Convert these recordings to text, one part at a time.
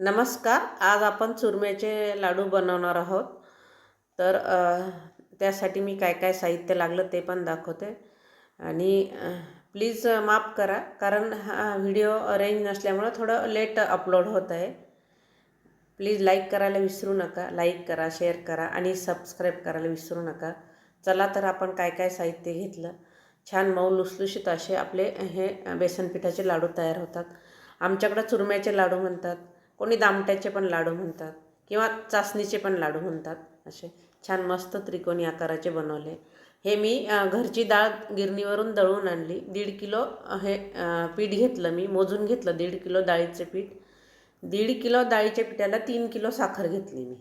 नमस्कार आज आपण चुरम्याचे लाडू बनवणार आहोत. तर त्यासाठी मी काय काय साहित्य लागलं ते पण दाखवते. आणि प्लीज माफ करा कारण हा व्हिडिओ अरेंज नसल्यामुळं थोडं लेट अपलोड होत आहे. प्लीज लाईक करायला विसरू नका लाईक करा शेअर करा आणि सबस्क्राईब करायला विसरू नका. चला तर आपण काय काय साहित्य घेतलं? छान मऊ लुसलुशीत असे आपले हे बेसन पिठाचे लाडू तयार होतात. आमच्याकडं चुरम्याचे लाडू म्हणतात. कोणी दामट्याचे पण लाडू म्हणतात किंवा चाचणीचे पण लाडू म्हणतात. असे छान मस्त त्रिकोणी आकाराचे बनवले. हे मी घरची डाळ गिरणीवरून दळून आणली. दीड किलो हे पीठ घेतलं मी. मोजून घेतलं. दीड किलो डाळीचे पीठ. दीड किलो डाळीच्या पिठाला तीन किलो साखर घेतली मी.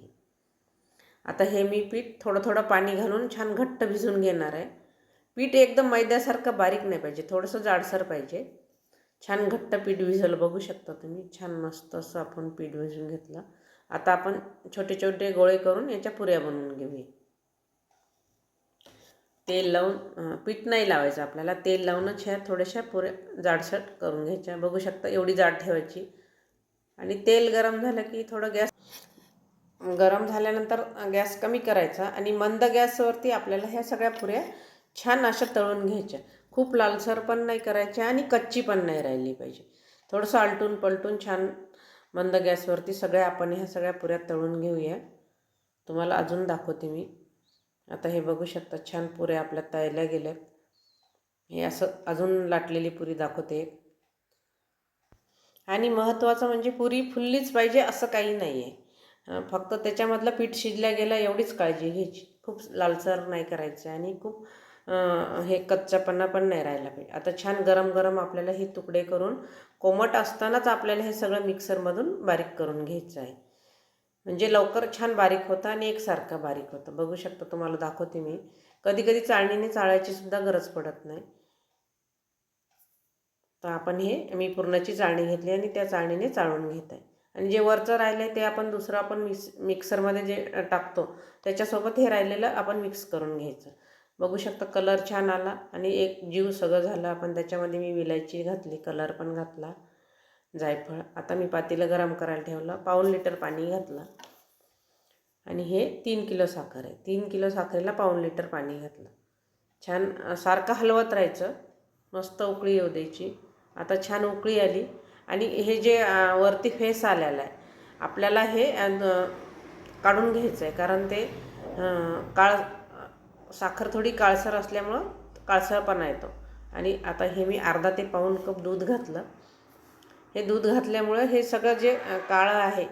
आता हे मी पीठ थोडं थोडं पाणी घालून छान घट्ट भिजून घेणार आहे. पीठ एकदम मैद्यासारखं बारीक नाही पाहिजे. थोडंसं जाडसर पाहिजे. छान घट्ट पीठ भिजवलं बघू शकता तुम्ही. छान मस्त असं आपण पीठ भिजवून घेतलं. आता आपण छोटे छोटे गोळे करून याच्या पुऱ्या बनवून घेऊया. तेल लावून पीठ नाही लावायचं आपल्याला. तेल लावूनच ह्या थोड्याशा पुऱ्या जाडसट करून घ्यायच्या. बघू शकता एवढी जाड ठेवायची. आणि तेल गरम झालं की थोडं गॅस गरम झाल्यानंतर गॅस कमी करायचा आणि मंद गॅसवरती आपल्याला ह्या सगळ्या पुऱ्या छान अशा तळून घ्यायच्या. खूप लालसर पण नाही करायची आणि कच्ची पण नाही राहिली पाहिजे. थोडंसं आलटून पलटून छान मंद गॅसवरती सगळ्या आपण ह्या सगळ्या पुऱ्या तळून घेऊया. तुम्हाला अजून दाखवते मी. आता हे बघू शकता छान पुऱ्या आपल्या तळल्या गेल्यात हे असं अजून लाटलेली पुरी दाखवते एक. आणि महत्त्वाचं म्हणजे पुरी फुललीच पाहिजे असं काही नाही आहे फक्त त्याच्यामधलं पीठ शिजल्या गेलं एवढीच काळजी घ्यायची. खूप लालसर नाही करायचं आणि खूप हे कच्चापणा पण नाही राहिला पाहिजे. आता छान गरम गरम आपल्याला हे तुकडे करून कोमट असतानाच आपल्याला हे सगळं मिक्सरमधून बारीक करून घ्यायचं आहे. म्हणजे लवकर छान बारीक होतं आणि एकसारखं बारीक होतं. बघू शकता तुम्हाला दाखवते मी. कधी कधी चाळणीने चाळायची सुद्धा गरज पडत नाही. तर आपण हे मी पूर्णाची चाळणी घेतली आणि त्या चाळणीने चाळून घेत आहे. आणि जे वरचं राहिलं आहे ते आपण दुसरं आपण मिक्स मिक्सरमध्ये जे टाकतो त्याच्यासोबत हे राहिलेलं आपण मिक्स करून घ्यायचं. बघू शकता कलर छान आला आणि एक जीव सगळं झालं. आपण त्याच्यामध्ये मी विलायची घातली कलर पण घातला जायफळ. आता मी पातेलं गरम करायला ठेवलं पाऊण लिटर पाणी घातलं. आणि हे तीन किलो साखर आहे. तीन किलो साखरेला पाऊण लिटर पाणी घातलं. छान सारखं हलवत राहायचं. मस्त उकळी येऊ द्यायची. आता छान उकळी आली. आणि हे जे वरती फेस आलेला आहे आपल्याला हे काढून घ्यायचं आहे. कारण ते काळ साखर थोडी काळसर असल्यामुळं काळसरपणा येतो. आणि आता हे मी अर्धा ते पाऊण कप दूध घातलं. हे दूध घातल्यामुळं हे सगळं जे काळं आहे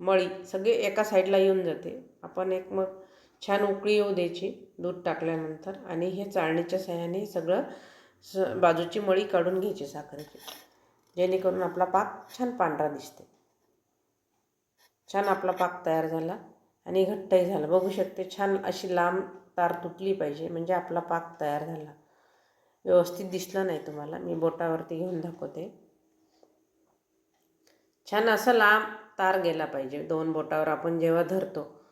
मळी सगळी एका साईडला येऊन जाते. आपण एक मग छान उकळी येऊ द्यायची दूध टाकल्यानंतर आणि हे चाळणीच्या साह्याने सगळं स बाजूची मळी काढून घ्यायची साखरेची. जेणेकरून आपला पाक छान पांढरा दिसते. छान आपला पाक तयार झाला आणि घट्टही झाला. बघू शकते छान अशी लांब तार तुटली पाहिजे म्हणजे आपला पाक तयार झाला. व्यवस्थित दिसलं नाही तुम्हाला मी बोटावरती घेऊन दाखवते. छान असं लांब तार गेला पाहिजे दोन बोटावर आपण जेव्हा धरतो.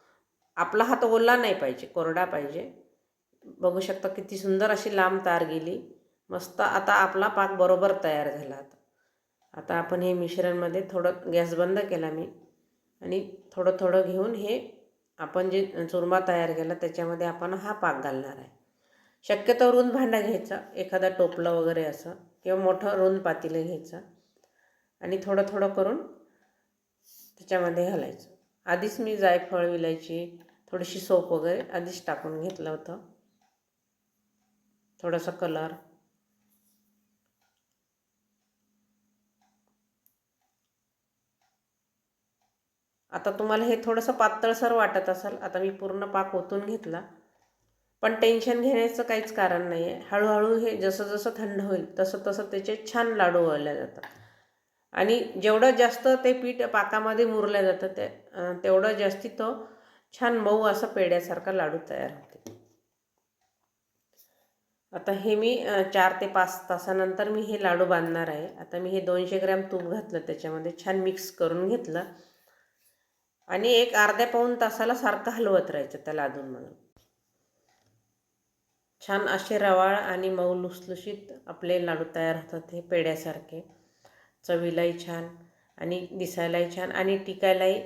आपला हात ओला नाही पाहिजे कोरडा पाहिजे. बघू शकता किती सुंदर अशी लांब तार गेली. मस्त आता आपला पाक बरोबर तयार झाला आता. आता आपण हे मिश्रणमध्ये थोडं गॅस बंद केला मी. आणि थोडं थोडं घेऊन हे आपण जे चुरमा तयार केला त्याच्यामध्ये आपण हा पाक घालणार आहे. शक्यतो रुंद भांडा घ्यायचा एखादा टोपलं वगैरे असं किंवा मोठं रुंद पातेलं घ्यायचं आणि थोडं थोडं करून त्याच्यामध्ये घालायचं. आधीच मी जायफळ विलायची थोडीशी सोप वगैरे आधीच टाकून घेतलं होतं. थोडासा कलर. आता तुम्हाला हे थोडंसं पातळसर वाटत असेल आता मी पूर्ण पाक ओतून घेतला. पण टेन्शन घेण्याचं काहीच कारण नाही आहे हळूहळू हे जसं जसं थंड होईल तसं तसं त्याचे छान लाडू वळल्या जातात. आणि जेवढं जास्त ते पीठ पाकामध्ये मुरलं जातं ते तेवढं जास्ती तो छान मऊ असं पेड्यासारखा लाडू तयार होते. आता हे मी चार ते पाच तासानंतर मी हे लाडू बांधणार आहे. आता मी हे दोनशे ग्रॅम तूप घातलं त्याच्यामध्ये छान मिक्स करून घेतलं. आणि एक अर्ध्या पाऊण तासाला सारखं हलवत राहायचं त्याला अजून म्हणून. छान असे रवाळ आणि मऊ लुसलुशीत आपले लाडू तयार होतात हे पेड्यासारखे चवीलाही छान आणि दिसायलाही छान आणि टिकायलाही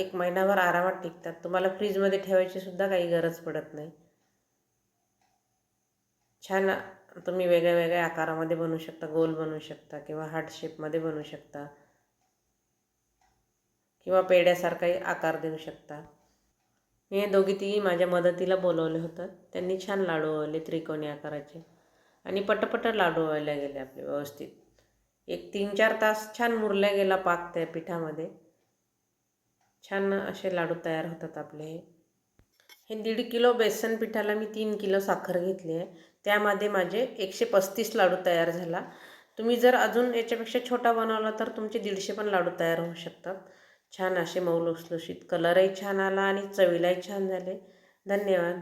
एक महिनाभर आरामात टिकतात. तुम्हाला फ्रीजमध्ये ठेवायची सुद्धा काही गरज पडत नाही. छान तुम्ही वेगळ्या वेगळ्या आकारामध्ये बनवू शकता गोल बनवू शकता किंवा हार्ट शेपमध्ये बनवू शकता. किंवा पेड्यासारखाही आकार देऊ शकता. मी हे दोघी तिघी माझ्या मदतीला बोलवलं होतं. त्यांनी छान लाडू वळले त्रिकोणी आकाराचे आणि पटपट लाडू वळल्या गेले आपले व्यवस्थित. एक तीन चार तास छान मुरल्या गेला पाक त्या पिठामध्ये. छान असे लाडू तयार होतात आपले. हे हे दीड किलो बेसन पिठाला मी तीन किलो साखर घेतली आहे. त्यामध्ये माझे एकशे पस्तीस लाडू तयार झाला. तुम्ही जर अजून याच्यापेक्षा छोटा बनवला तर तुमचे दीडशे पण लाडू तयार होऊ शकतात. छान असे मऊ लुसलुशीत. कलरही छान आला आणि चवीलाही छान झाले. धन्यवाद.